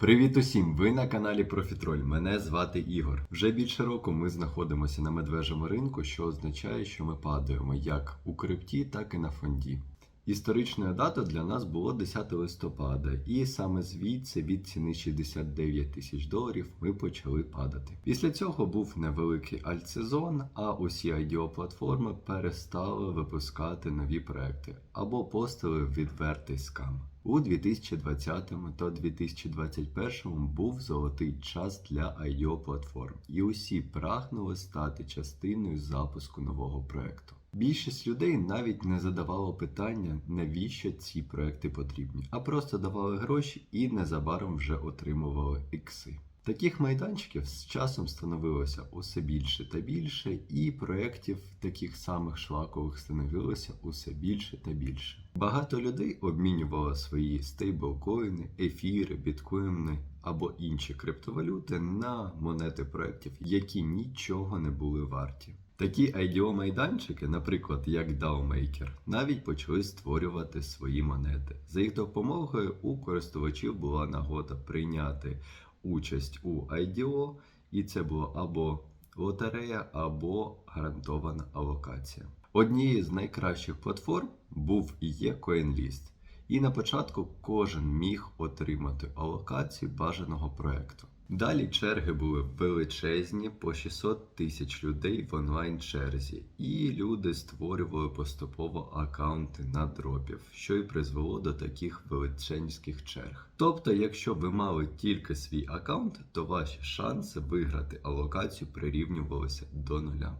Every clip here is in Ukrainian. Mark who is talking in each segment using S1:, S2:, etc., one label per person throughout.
S1: Привіт усім! Ви на каналі Профітроль. Мене звати Ігор. Вже більше року ми знаходимося на медвежому ринку, що означає, що ми падаємо як у крипті, так і на фонді. Історичною датою для нас було 10 листопада, і саме звідси від ціни 69 тисяч доларів ми почали падати. Після цього був невеликий альтсезон, а усі IDO платформи перестали випускати нові проекти або постили відвертий скам. У 2020 та 2021 був золотий час для IO платформ, і усі прагнули стати частиною запуску нового проекту. Більшість людей навіть не задавало питання, навіщо ці проекти потрібні, а просто давали гроші і незабаром вже отримували ікси. Таких майданчиків з часом становилося усе більше та більше, і проєктів таких самих шлакових становилося усе більше та більше. Багато людей обмінювало свої стейблкоїни, ефіри, біткоїни або інші криптовалюти на монети проєктів, які нічого не були варті. Такі IDO майданчики, наприклад, як DAOMaker, навіть почали створювати свої монети. За їх допомогою у користувачів була нагода прийняти участь у IDO, і це було або лотерея, або гарантована алокація. Однією з найкращих платформ був і є CoinList. І на початку кожен міг отримати алокацію бажаного проекту. Далі черги були величезні по 600 тисяч людей в онлайн черзі, і люди створювали поступово акаунти на дропів, що й призвело до таких величезних черг. Тобто, якщо ви мали тільки свій акаунт, то ваші шанси виграти алокацію прирівнювалися до нуля.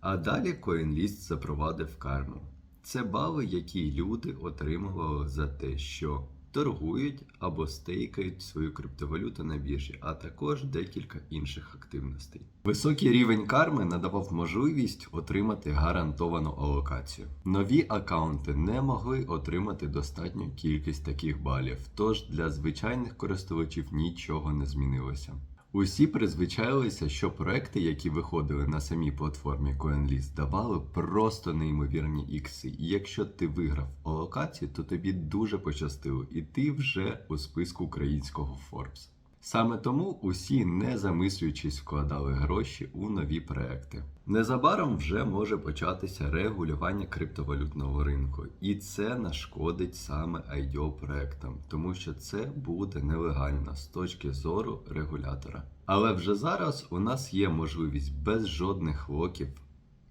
S1: А далі CoinList запровадив карму. Це бали, які люди отримували за те, що торгують або стейкають свою криптовалюту на біржі, а також декілька інших активностей. Високий рівень карми надавав можливість отримати гарантовану алокацію. Нові акаунти не могли отримати достатню кількість таких балів, тож для звичайних користувачів нічого не змінилося. Усі призвичайлися, що проекти, які виходили на самій платформі CoinList, давали просто неймовірні ікси. І якщо ти виграв алокацію, то тобі дуже пощастило, і ти вже у списку українського Forbes. Саме тому усі, не замислюючись, вкладали гроші у нові проекти. Незабаром вже може початися регулювання криптовалютного ринку, і це нашкодить саме IDO проектам, тому що це буде нелегально з точки зору регулятора. Але вже зараз у нас є можливість без жодних локів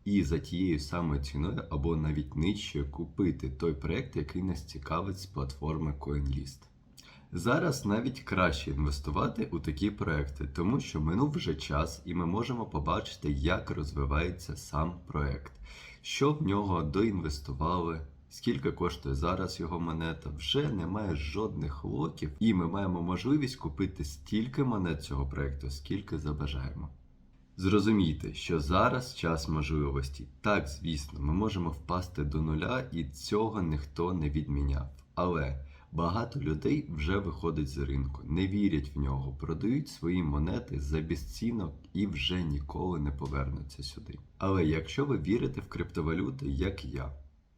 S1: і за тією самою ціною або навіть нижчою купити той проект, який нас цікавить з платформи CoinList. Зараз навіть краще інвестувати у такі проекти, тому що минув вже час, і ми можемо побачити, як розвивається сам проект, що в нього доінвестували, скільки коштує зараз його монета. Вже немає жодних локів, і ми маємо можливість купити стільки монет цього проекту, скільки забажаємо. Зрозумійте, що зараз час можливості. Так, звісно, ми можемо впасти до нуля, і цього ніхто не відміняв. Але багато людей вже виходить з ринку, не вірять в нього, продають свої монети за безцінок і вже ніколи не повернуться сюди. Але якщо ви вірите в криптовалюти, як я,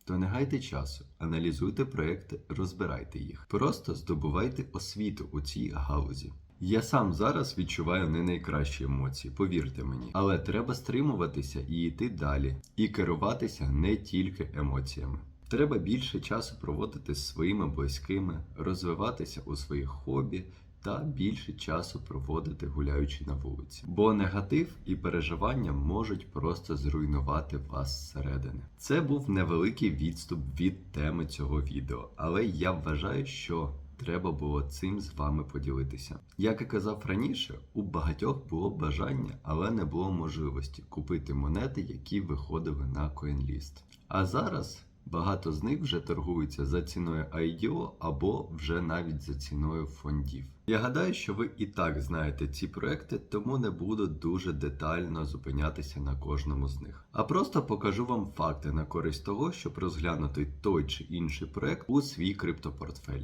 S1: то не гайте часу, аналізуйте проекти, розбирайте їх. Просто здобувайте освіту у цій галузі. Я сам зараз відчуваю не найкращі емоції, повірте мені, але треба стримуватися і йти далі, і керуватися не тільки емоціями. Треба більше часу проводити з своїми близькими, розвиватися у своїх хобі та більше часу проводити гуляючи на вулиці. Бо негатив і переживання можуть просто зруйнувати вас зсередини. Це був невеликий відступ від теми цього відео, але я вважаю, що треба було цим з вами поділитися. Як і казав раніше, у багатьох було бажання, але не було можливості купити монети, які виходили на CoinList. А зараз багато з них вже торгуються за ціною IDO або вже навіть за ціною фондів. Я гадаю, що ви і так знаєте ці проекти, тому не буду дуже детально зупинятися на кожному з них. А просто покажу вам факти на користь того, щоб розглянути той чи інший проект у свій криптопортфель.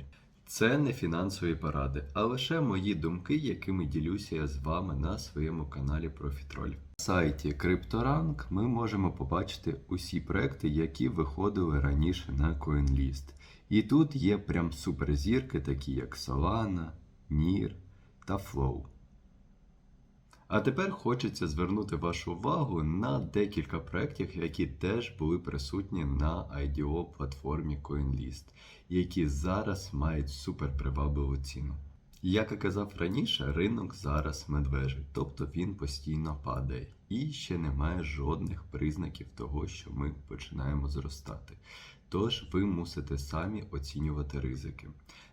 S1: Це не фінансові поради, а лише мої думки, якими ділюся я з вами на своєму каналі Профітроль. На сайті CryptoRank ми можемо побачити усі проекти, які виходили раніше на CoinList. І тут є прям суперзірки, такі як Solana, NIR та Flow. А тепер хочеться звернути вашу увагу на декілька проєктів, які теж були присутні на IDO платформі CoinList, які зараз мають суперпривабливу ціну. Як і казав раніше, ринок зараз медвежий, тобто він постійно падає і ще немає жодних признаків того, що ми починаємо зростати. Тож ви мусите самі оцінювати ризики.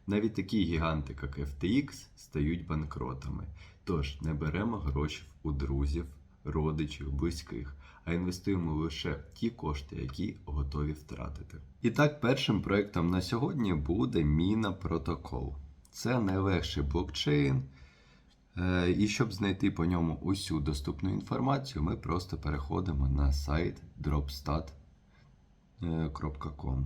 S1: Навіть такі гіганти, як FTX, стають банкротами. Тож не беремо гроші у друзів, родичів, близьких, а інвестуємо лише ті кошти, які готові втратити. І так, першим проектом на сьогодні буде Міна Протокол. Це найлегший блокчейн. Е, І щоб знайти по ньому усю доступну інформацію, ми просто переходимо на сайт dropstat.com.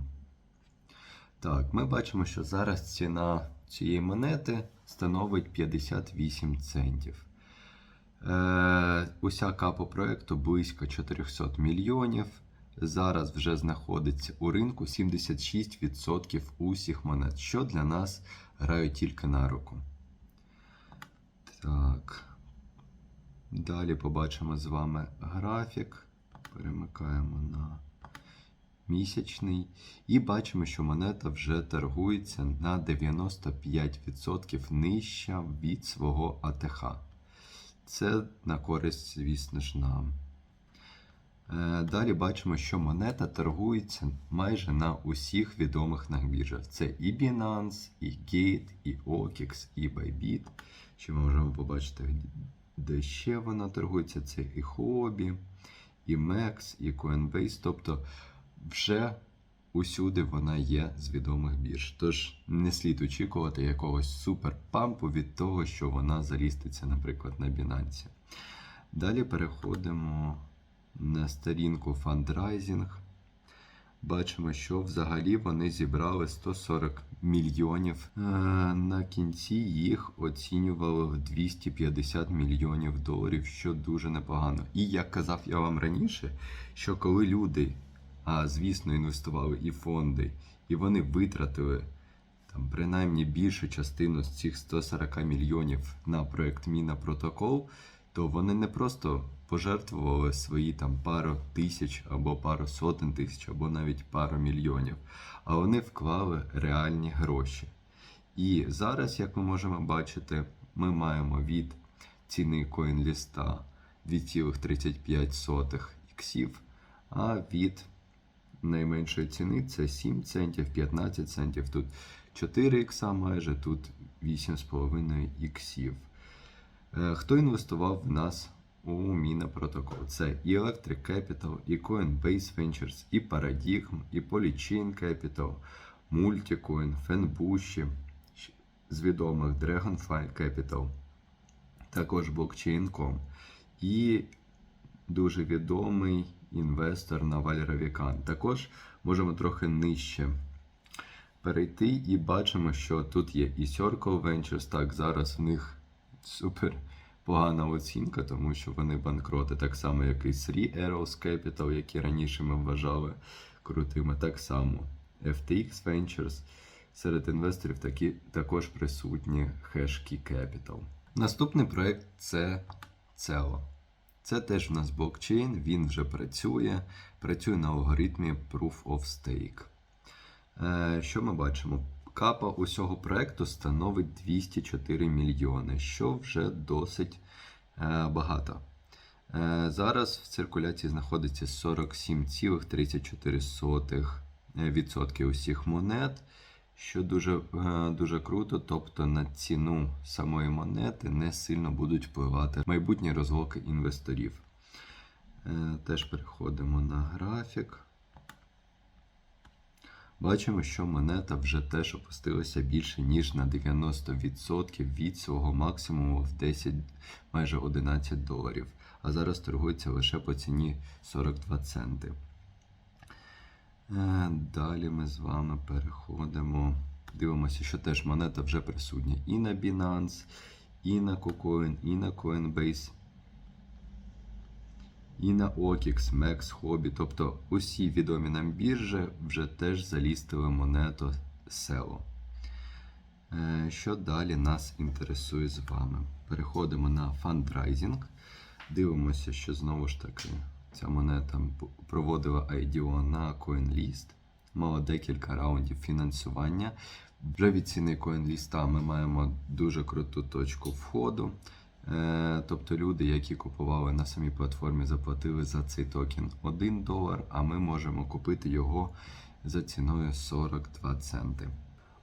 S1: Так, ми бачимо, що зараз ціна цієї монети становить 58 центів. Е, уся капа проекту близько 400 мільйонів. Зараз вже знаходиться у ринку 76% усіх монет, що для нас грає тільки на руку. Так. Далі побачимо з вами графік. Перемикаємо на місячний. І бачимо, що монета вже торгується на 95% нижча від свого АТХ. Це на користь, звісно ж, нам. Е, Далі бачимо, що монета торгується майже на усіх відомих на біржах. Це і Binance, і Gate, і OKX, і Bybit. Що ми можемо побачити, де ще вона торгується. Це і Huobi, і MEX, і Coinbase. Тобто вже усюди вона є з відомих бірж. Тож не слід очікувати якогось суперпампу від того, що вона заліститься, наприклад, на Binance. Далі переходимо на сторінку Fundraising. Бачимо, що взагалі вони зібрали 140 мільйонів. Е, На кінці їх оцінювали в 250 мільйонів доларів, що дуже непогано. І як казав я вам раніше, що коли люди, а звісно, інвестували і фонди, і вони витратили там принаймні більшу частину з цих 140 мільйонів на проект Міна Протокол, то вони не просто пожертвували свої там пару тисяч або пару сотень тисяч, або навіть пару мільйонів, а вони вклали реальні гроші. І зараз, як ми можемо бачити, ми маємо від ціни CoinList 2,35 іксів, а від найменшої ціни це 7 центів, 15 центів. Тут 4 ікса майже, тут 8,5 іксів. Е, Хто інвестував в нас у Міна Протокол? Це і Electric Capital, і Coinbase Ventures, і Paradigm, і Polychain Capital, Multicoin, Fenbushi, з відомих Dragonfly Capital, також Blockchain.com і дуже відомий інвестор Наваль Равікан. Також можемо трохи нижче перейти і бачимо, що тут є і Circle Ventures. Так, зараз в них супер погана оцінка, тому що вони банкроти, так само, як і Three Arrows Capital, які раніше ми вважали крутими. Так само FTX Ventures. Серед інвесторів такі, також присутні Hashkey Capital. Наступний проект це Celo. Це теж у нас блокчейн, він вже працює, працює на алгоритмі Proof of Stake. Е, Що ми бачимо? Капа усього проекту становить 204 мільйони, що вже досить е, багато. Е, Зараз в циркуляції знаходиться 47,34% усіх монет, що дуже, е, дуже круто. Тобто на ціну самої монети не сильно будуть впливати майбутні розлоки інвесторів. Е, Теж переходимо на графік. Бачимо, що монета вже теж опустилася більше, ніж на 90% від свого максимуму в 10, майже 11 доларів. А зараз торгується лише по ціні 42 центи. Е, Далі ми з вами переходимо. Дивимося, що теж монета вже присутня і на Binance, і на KuCoin, і на Coinbase, і на OKX, MEX, Hobby. Тобто усі відомі нам біржі вже теж залістили монету SEO. Е, Що далі нас інтересує з вами? Переходимо на фандрайзінг. Дивимося, що знову ж таки ця монета проводила IDO на CoinList. Мала декілька раундів фінансування. Вже від ціни CoinList ми маємо дуже круту точку входу. Е, Тобто люди, які купували на самій платформі, заплатили за цей токен 1 долар, а ми можемо купити його за ціною 42 центи.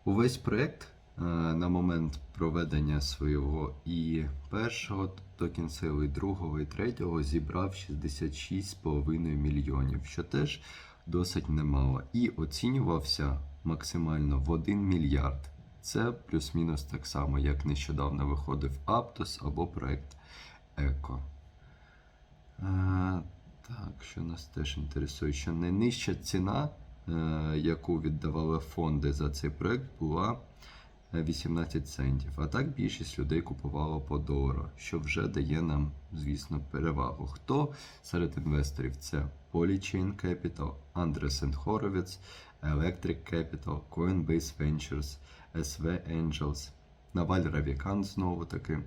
S1: Увесь проект на момент проведення свого і першого токен сейлу, і другого, і третього зібрав 66,5 мільйонів, що теж досить немало. І оцінювався максимально в 1 мільярд. Це плюс-мінус так само, як нещодавно виходив Aptos або проект Еко. Е, так, що нас теж інтересує, що найнижча ціна, е, яку віддавали фонди за цей проект, була е, 18 центів. А так більшість людей купувало по долару, що вже дає нам, звісно, перевагу. Хто серед інвесторів? Це Polychain Capital, Andresen Horowitz, Electric Capital, Coinbase Ventures, SV Angels, Наваль Равікан знову таки.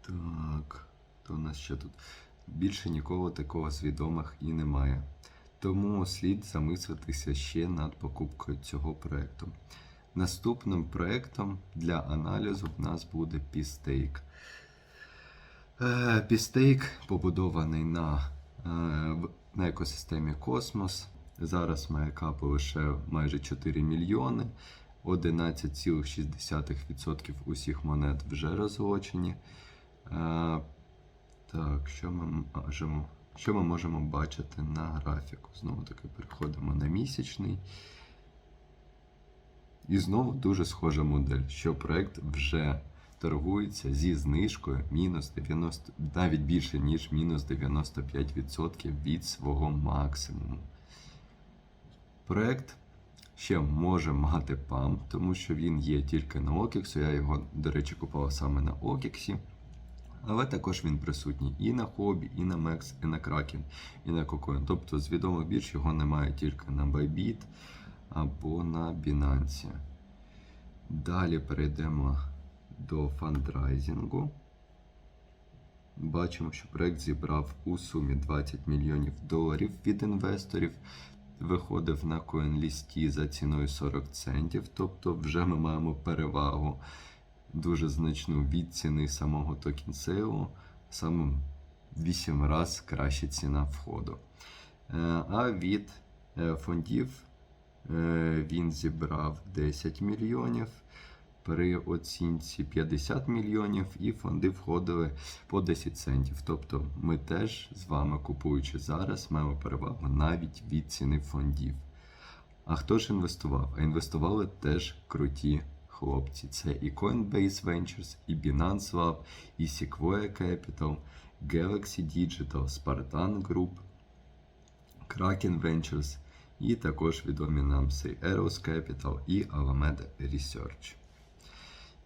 S1: Так, то у нас ще тут більше нікого такого з відомих і немає. Тому слід замислитися ще над покупкою цього проекту. Наступним проектом для аналізу в нас буде Pistake. Е, Pistake побудований на, е, на екосистемі Космос. Зараз має капу лише майже 4 мільйони. 11,6% усіх монет вже розлочені. Е, Так, що ми можемо, що ми можемо бачити на графіку? Знову таки переходимо на місячний. І знову дуже схожа модель, що проект вже торгується зі знижкою мінус 90, навіть більше, ніж мінус 95% від свого максимуму. Проект ще може мати PAM, тому що він є тільки на OKEX. Я його, до речі, купував саме на OKEX. Але також він присутній і на Хобі, і на Mex, і на Kraken, і на KuCoin. Тобто з відомих бірж його немає тільки на Bybit або на Binance. Далі перейдемо до фандрайзингу. Бачимо, що проект зібрав у сумі 20 мільйонів доларів від інвесторів. Виходив на CoinList за ціною 40 центів. Тобто вже ми маємо перевагу дуже значну від ціни самого токен сейлу, саме 8 разів краща ціна входу. Е, А від е, фондів е, він зібрав 10 мільйонів. При оцінці 50 мільйонів і фонди входили по 10 центів. Тобто ми теж з вами, купуючи зараз, маємо перевагу навіть від ціни фондів. А хто ж інвестував? А інвестували теж круті хлопці. Це і Coinbase Ventures, і Binance Swap, і Sequoia Capital, Galaxy Digital, Spartan Group, Kraken Ventures, і також відомі нам Eros Capital і Alameda Research.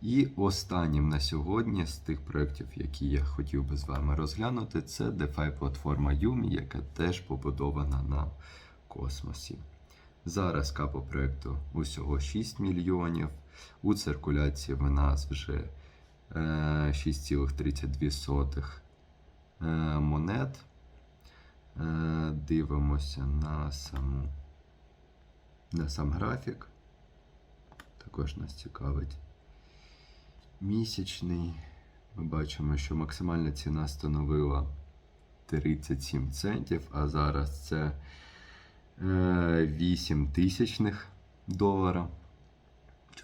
S1: І останнім на сьогодні з тих проєктів, які я хотів би з вами розглянути, це DeFi платформа Yumi, яка теж побудована на космосі. Зараз капо проєкту усього 6 мільйонів. У циркуляції в нас вже е, 6,32 е, монет. Е, Дивимося на саму на сам графік. Також нас цікавить місячний. Ми бачимо, що максимальна ціна становила 37 центів, а зараз це е, 8 тисячних долара,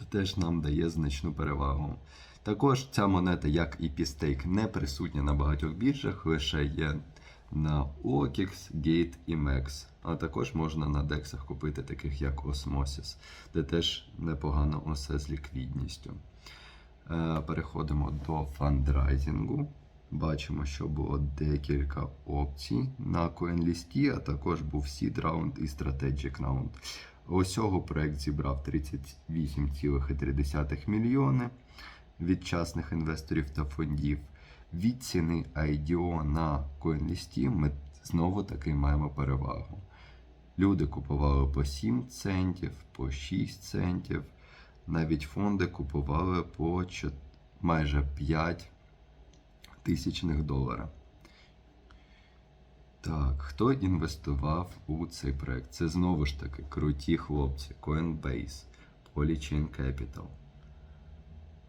S1: що теж нам дає значну перевагу. Також ця монета, як і Pistake, не присутня на багатьох біржах, лише є на OKEX, Gate і MEX. А також можна на дексах купити, таких як Osmosis, де теж непогано усе з ліквідністю. Е, Переходимо до фандрайзингу. Бачимо, що було декілька опцій на CoinList, а також був Seed раунд і Strategic раунд. Усього проект зібрав 38,3 мільйони від частних інвесторів та фондів. Від ціни IDO на CoinList ми знову таки маємо перевагу. Люди купували по 7 центів, по 6 центів. навіть фонди купували по чо- майже 5 тисячних долара. Так, хто інвестував у цей проект? Це знову ж таки круті хлопці, Coinbase, Polychain Capital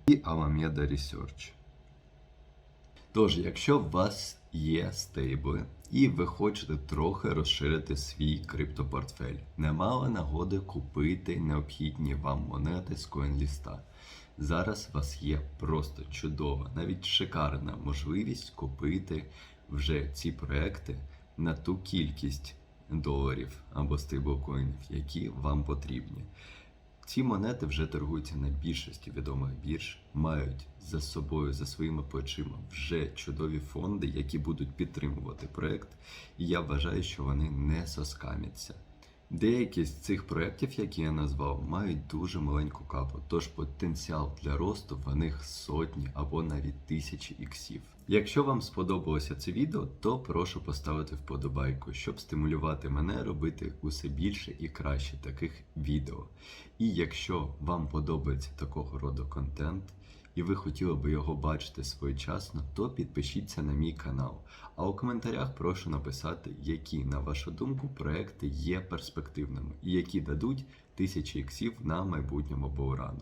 S1: і Alameda Research. Тож, якщо у вас є стейбли і ви хочете трохи розширити свій криптопортфель, не мали нагоди купити необхідні вам монети з CoinList. Зараз у вас є просто чудова, навіть шикарна можливість купити вже ці проекти на ту кількість доларів або стейблкоїнів, які вам потрібні. Ці монети вже торгуються на більшості відомих бірж, мають за собою, за своїми плечима вже чудові фонди, які будуть підтримувати проект, і я вважаю, що вони не соскамяться. Деякі з цих проєктів, які я назвав, мають дуже маленьку капу, тож потенціал для росту в них сотні або навіть тисячі іксів. Якщо вам сподобалося це відео, то прошу поставити вподобайку, щоб стимулювати мене робити усе більше і краще таких відео. І якщо вам подобається такого роду контент, і ви хотіли би його бачити своєчасно, то підпишіться на мій канал. А у коментарях прошу написати, які, на вашу думку, проекти є перспективними і які дадуть тисячі іксів на майбутньому боурану.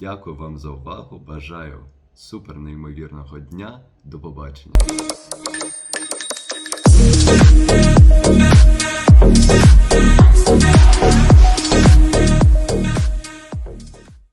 S1: Дякую вам за увагу. Бажаю супер неймовірного дня. До побачення.